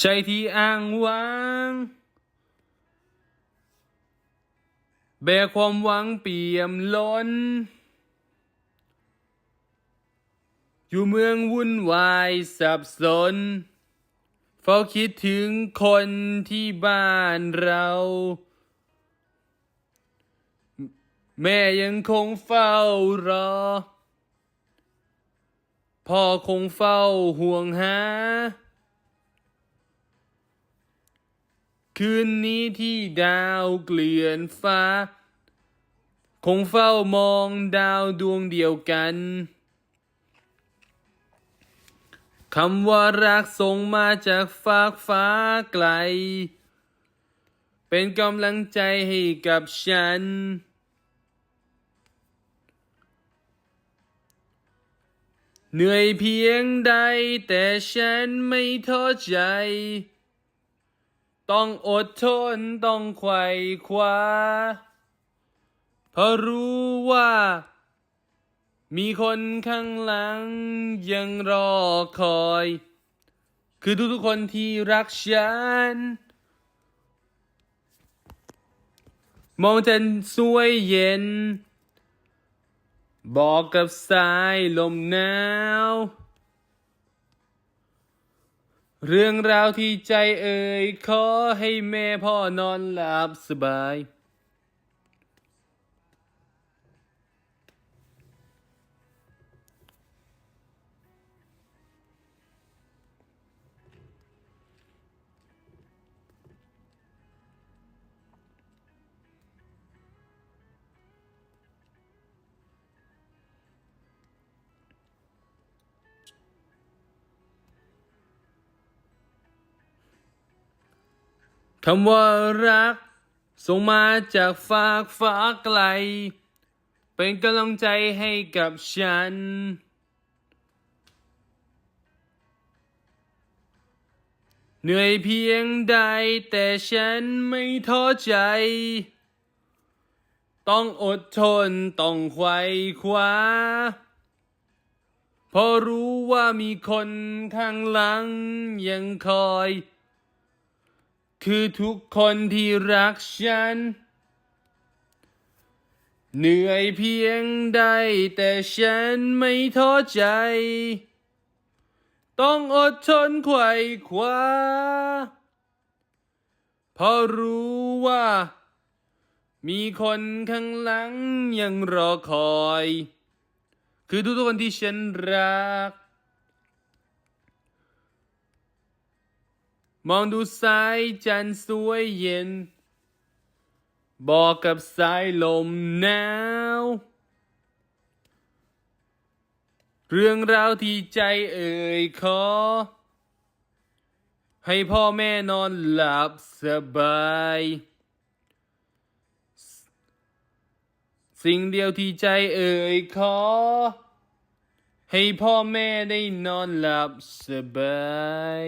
ใจที่อ้างว้างแบกความหวังเปี่ยมล้น อยู่เมืองวุ่นวายสับสน เฝ้าคิดถึงคนที่บ้านเรา แม่ยังคงเฝ้ารอ พ่อคงเฝ้าห่วงหา คืนนี้ที่ดาวเกลื่อนฟ้า คงเฝ้ามองดาวดวงเดียวกันคำว่ารักส่งมาจากฟากฟ้าไกล เป็นกำลังใจให้กับฉัน เหนื่อยเพียงใดแต่ฉันไม่ท้อใจ ต้องอดทนต้องไขว่คว้า เพราะรู้ว่า มีคนข้างหลังยังรอคอย คือทุกๆคนที่รักฉัน มองจันสวยเย็น บอกกับสายลมหนาว เรื่องราวที่ใจเอ่ยขอให้แม่พ่อนอนหลับสบาย คำว่ารัก ส่งมาจากฝากฟ้าไกล เป็นกำลังใจให้กับฉัน เหนื่อยเพียงใดแต่ฉันไม่ท้อใจ ต้องอดทนต้องไขว่คว้าเพราะรู้ว่ามีคนข้างหลังยังคอย คือทุกคนที่รักฉัน เหนื่อยเพียงใด แต่ฉันไม่ท้อใจ ต้องอดทนไขว่คว้าเพราะรู้ว่า มีคนข้างหลังยังรอคอย คือทุกคนที่ฉันรัก มองดูสายจันทร์สวยเย็น บอกกับสายลมหนาว เรื่องราวที่ใจเอ่ยขอ ให้พ่อแม่นอนหลับสบาย สิ่งเดียวที่ใจเอ่ยขอ ให้พ่อแม่ได้นอนหลับสบาย